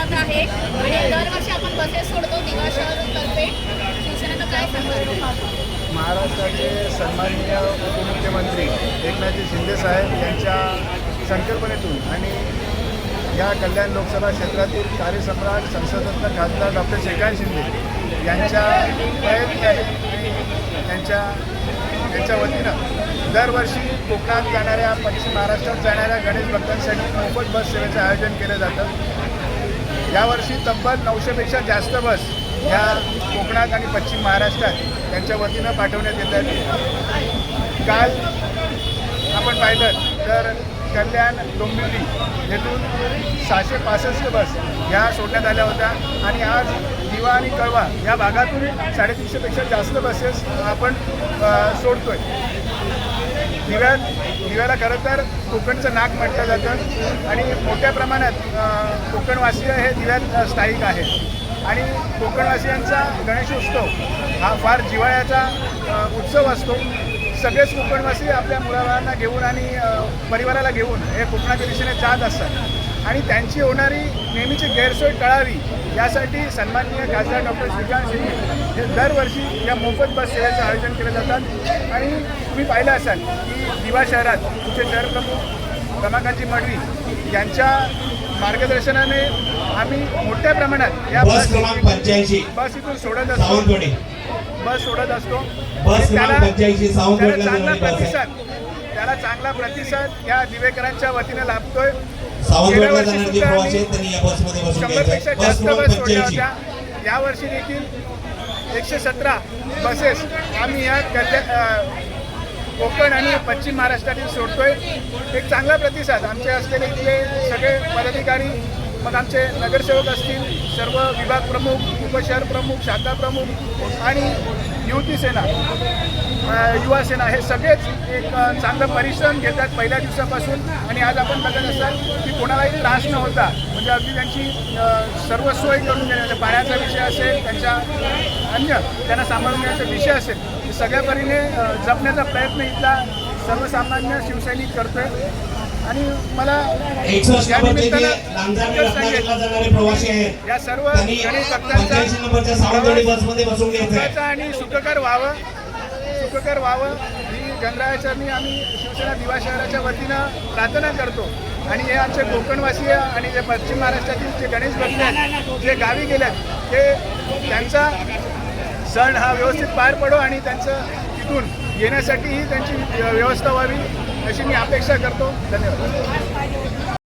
मिळत आहे. आणि दरवर्षी आपण बसेस सोडतो दिवा शहरतर्फे. शिवसेनेनं काय सांगतो महाराष्ट्राचे सन्माननीय उपमुख्यमंत्री एकनाथजी शिंदे साहेब यांच्या संकल्पनेतून आणि या कल्याण लोकसभा क्षेत्रातील कार्यसम्राट संसदरत्न खासदार डॉक्टर श्रीकांत शिंदे यांच्या प्रयत्नाने त्यांच्या त्यांच्या वतीनं दरवर्षी कोकणात जाणाऱ्या पश्चिम महाराष्ट्रात जाणाऱ्या गणेश भक्तांसाठी मोफत बस सेवेचं आयोजन केलं जातं. यावर्षी तब्बल नऊशेपेक्षा जास्त बस ह्या कोकणात आणि पश्चिम महाराष्ट्रात त्यांच्या वतीनं पाठवण्यात येत काल आपण पाहिलं तर कल्याण डोंबिवली येथून सहाशे पासष्ट बस ह्या सोडण्यात आल्या होत्या. आणि आज दिवा आणि कळवा या भागातून साडेतीनशेपेक्षा जास्त बसेस आपण सोडतो सोडतोय. दिव्या दिव्याला खरं तर कोकणचं नाक म्हटलं जातं. आणि मोठ्या प्रमाणात कोकणवासीय हे दिव्यात स्थायिक आहेत. आणि कोकणवासियांचा गणेशोत्सव हा फार जिवाळ्याचा उत्सव असतो. सगळेच कोकणवासी आपल्या मुलाबाळांना घेऊन आणि परिवाराला घेऊन हे कोकणाच्या दिशेने जात असतात. आणि त्यांची होणारी नेहमीची गैरसोय टळावी यासाठी सन्माननीय खासदार डॉक्टर श्रीकांत शिंदे हे दरवर्षी या मोफत बस सेवेचं आयोजन केलं जातात. आणि तुम्ही पाहिलं असाल की दिवा शहरात तुमचे शहरप्रमुख रमाकांतजी मडवी यांच्या मार्गदर्शनाने आम्ही मोठ्या प्रमाणात या बस बस इथून सोडत असतो. बस सोडत असतो. त्याला- 85 सावंतवाडीला त्याला चांगला. प्रतिसाद त्याला चांगला प्रतिसाद या दिवेकरांच्या वतीने लाभतोय. शंभरपेक्षा जास्त बस सोडल्या होत्या. यावर्षी देखील एकशे सतरा बसेस आम्ही या कल्याण अ, कोकण आणि पश्चिम महाराष्ट्रातील सोडतोय. एक चांगला प्रतिसाद आमचे असलेले इथले सगळे पदाधिकारी मग आमचे नगरसेवक असतील सर्व विभाग प्रमुख उपशहर प्रमुख शाखा प्रमुख आणि युवती सेना युवा सेना हे सगळेच एक चांगलं परिश्रम घेतात पहिल्या दिवसापासून. आणि आज आपण बघत असाल की कोणालाही त्रास न होता म्हणजे अगदी त्यांची सर्व सोय करून देण्याचा पाण्याचा विषय असेल त्यांच्या अन्य त्यांना सांभाळून घेण्याचा विषय असेल सगळ्या परीने जपण्याचा प्रयत्न इथला सर्वसामान्य शिवसैनिक करतोय. आणि मला या निमित्तानं या सर्व सुखाचं आणि सुखकर व्हावं सुखकर व्हावं. ही गणरायाचरणी आम्ही शिवसेना दिवा शहराच्या वतीनं प्रार्थना करतो. आणि हे आमचे कोकणवासीय आणि जे पश्चिम महाराष्ट्रातील जे गणेश भक्त आहेत जे गावी गेल्यात ते त्यांचा सण हा व्यवस्थित पार पडो आणि त्यांचं तिथून येण्यासाठीही त्यांची व्यवस्था व्हावी अशी मी अपेक्षा करतो. धन्यवाद.